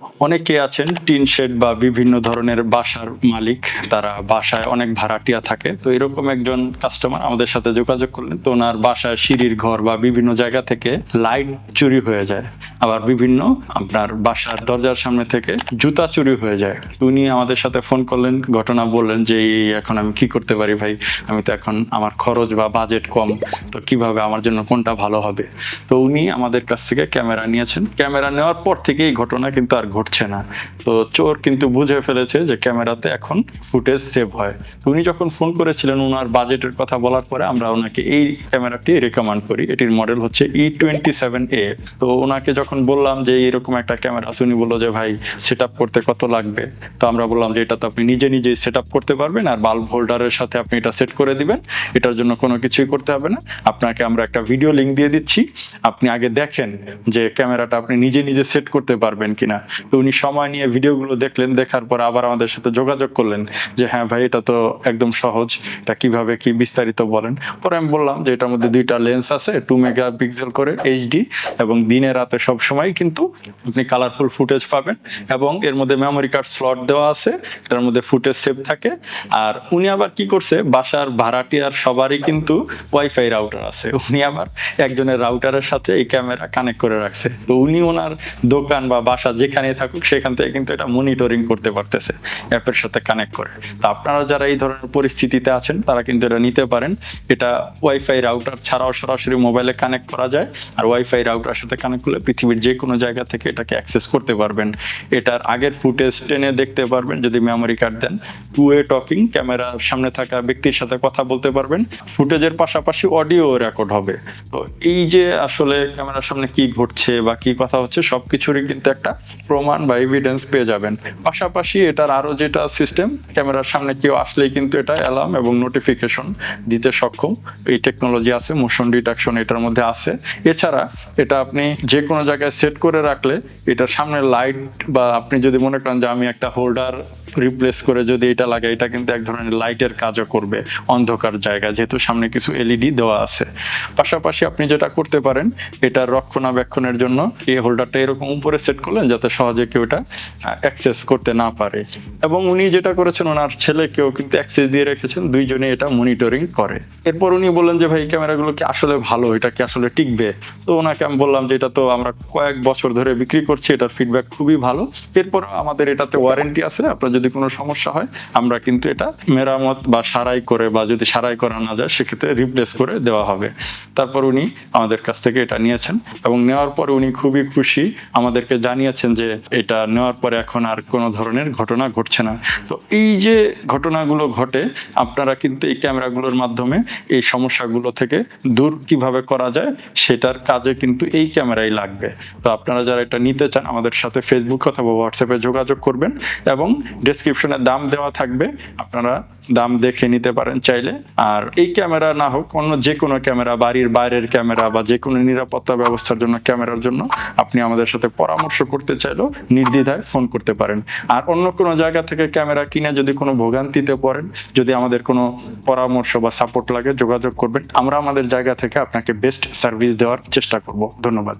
অনেকে আছেন tin shed বা বিভিন্ন ধরনের বাসার মালিক। তারা বাসায় অনেক ভাড়াটিয়া থাকে। তো এরকম একজন কাস্টমার আমাদের সাথে যোগাযোগ করলেন। তো ওনার বাসায় সিঁড়ির ঘর বা বিভিন্ন জায়গা থেকে লাইট চুরি হয়ে যায়। আবার বিভিন্ন আপনার বাসার দরজার সামনে থেকে জুতা চুরি হয়ে যায়। উনি আমাদের সাথে ফোন করলেন, ঘটনা বললেন যে এখন আমি কি করতে পারি ভাই? আমি তো এখন আমার খরচ বা বাজেট কম। তো কীভাবে আমার জন্য কোনটা ভালো হবে? তো উনি আমাদের কাছ থেকে ক্যামেরা নিয়েছেন। ক্যামেরা নেওয়ার পর থেকে এই ঘটনা কিন্তু আর ঘটছে না। তো চোর কিন্তু বুঝে ফেলেছে যে ক্যামেরাতে এখন ফুটেজ সেভ হয়। উনি যখন ফোন করেছিলেন ওনার বাজেটের কথা বলার পরে আমরা ওনাকে এই ক্যামেরাটি রেকমেন্ড করি। এটির মডেল হচ্ছে ই টোয়েন্টি সেভেন এ তো ওনাকে যখন বললাম যে এরকম একটা ক্যামেরা আছে, উনি বলল যে, ভাই সেট করতে কত লাগবে? তো আমরা বললাম যে, এটা তো আপনি নিজে নিজেই সেট করতে পারবেন আর বাল্ব হোল্ডারের সাথে আপনি এটা সেট করে দিবেন। এটার জন্য কোনো কিছুই করতে হবে না। আপনাকে আমরা একটা ভিডিও লিঙ্ক দিয়ে দিচ্ছি। আপনি আগে দেখেন যে ক্যামেরাটা আপনি নিজে নিজে সেট করতে পারবেন কিনা। উনি সময় নিয়ে ভিডিওগুলো দেখলেন, দেখার পর আবার আমাদের সাথে যোগাযোগ করলেন যে হ্যাঁ ভাই, এটা তো একদম সহজ। এটা কীভাবে কি বিস্তারিত বলেন? পরে আমি বললাম যে, এটার মধ্যে দুইটা লেন্স আছে টু মেগা পিক্সেল করে এইচডি এবং দিনে রাতে সব সময় কিন্তু আপনি কালারফুল ফুটেজ পাবেন এবং এর মধ্যে মেমোরি কার্ড স্লট দেওয়া আছে, এটার মধ্যে ফুটেজ সেভ থাকে। আর উনি আবার কি করছে, বাসার ভাড়াটিয়ার সবারই কিন্তু ওয়াইফাই রাউটার আছে। উনি আবার একজনের রাউটারের সাথে এই ক্যামেরা কানেক্ট করে রাখছে। তো উনি ওনার দোকান বা বাসা যেখানে থাকুক, সেখান থেকে কিন্তু এটা মনিটরিং করতে পারতেছে অ্যাপের সাথে কানেক্ট করে। তো আপনারা যারা এই ধরনের পরিস্থিতিতে আছেন, তারা কিন্তু এটা নিতে পারেন। এটা ওয়াইফাই রাউটার ছাড়াও সরাসরি মোবাইলে কানেক্ট করা যায়, আর ওয়াইফাই রাউটার সাথে কানেক্ট করলে পৃথিবীর যে কোনো জায়গা থেকে এটাকে অ্যাক্সেস করতে পারবেন। এটার আগের ফুটেজ টেনে দেখতে পারবেন, যদি মেমোরি কার্ড দেন। টু ওয়ে টকিং ক্যামেরার সামনে থাকা ব্যক্তির সাথে কথা বলতে পারবেন। ফুটেজের পাশাপাশি অডিও রেকর্ড হবে। তো এই যে আসলে ক্যামেরার সামনে কি ঘটছে বা কি কথা হচ্ছে সব কিছুরই কিন্তু একটা প্রমাণ বা এভিডেন্স পেয়ে যাবেন। পাশাপাশি এটার আরও যেটা সিস্টেম ক্যামেরার সামনে কেউ আসলেই কিন্তু এটা অ্যালার্ম এবং নোটিফিকেশন দিতে সক্ষম। এই টেকনোলজি আছে মোশন ডিটেকশন এটার মধ্যে আছে। এছাড়া এটা আপনি যে কোনো জায়গায় সেট করে রাখলে, এটার সামনে লাইট বা আপনি যদি মনে করেন যে আমি একটা হোল্ডার রিপ্লেস করে যদি এটা লাগাই, এটা কিন্তু এক ধরনের লাইটের কাজও করবে অন্ধকার জায়গা যেহেতু সামনে কিছু এলইডি দেওয়া আছে। পাশাপাশি আপনি যেটা করতে পারেন এটার রক্ষণাবেক্ষণের জন্য এই হোল্ডারটা এরকম উপরে সেট করলেন যাতে সহজে কেউ এটা অ্যাক্সেস করতে না পারে। এবং উনি যেটা করেছেন, ওনার ছেলেকেও কিন্তু অ্যাক্সেস দিয়ে রেখেছেন, দুইজনে এটা মনিটরিং করে। এরপর উনি বললেন যে, ভাই ক্যামেরাগুলো কি আসলে ভালো? এটা কি আসলে টিকবে? তো ওনাকে আমি বললাম যে, এটা তো আমরা কয়েক বছর ধরে বিক্রি করছি, এটার ফিডব্যাক খুবই ভালো। এরপর আমাদের এটাতে ওয়ারেন্টি আছে, আপনার যদি কোনো সমস্যা হয়, আমরা কিন্তু এটা মেরামত বা সারাই করে বা যদি সারাই করা না যায়, সেক্ষেত্রে রিপ্লেস করে দেওয়া হবে। তারপর উনি আমাদের কাছ থেকে এটা নিয়েছেন এবং নেওয়ার পরে উনি খুবই খুশি আমাদেরকে জানিয়েছেন যে এটা নেওয়ার পরে এখন আর কোনো ধরনের ঘটনা ঘটছে না। তো এই যে ঘটনাগুলো ঘটে, আপনারা কিন্তু এই ক্যামেরাগুলোর মাধ্যমে এই সমস্যাগুলো থেকে দূর কীভাবে করা যায়, সেটার কাজে কিন্তু এই ক্যামেরাই লাগবে। তো আপনারা যারা এটা নিতে চান, আমাদের সাথে ফেসবুক অথবা হোয়াটসঅ্যাপে যোগাযোগ করবেন এবং ডেসক্রিপশনে দাম দেওয়া থাকবে। আপনারা দাম দেখে নিতে পারেন চাইলে। আর এই ক্যামেরা না হোক, অন্য যে কোনো ক্যামেরা, বাড়ির বাইরের ক্যামেরা বা যে কোনো নিরাপত্তা ব্যবস্থার জন্য, ক্যামেরার জন্য আপনি আমাদের সাথে পরামর্শ করতে চাইলেও নির্দ্বিধায় ফোন করতে পারেন। আর অন্য কোনো জায়গা থেকে ক্যামেরা কিনে যদি কোনো ভোগান্তিতে পড়েন, যদি আমাদের কোনো পরামর্শ বা সাপোর্ট লাগে, যোগাযোগ করবেন। আমরা আমাদের জায়গা থেকে আপনাকে বেস্ট সার্ভিস দেওয়ার চেষ্টা করব। ধন্যবাদ।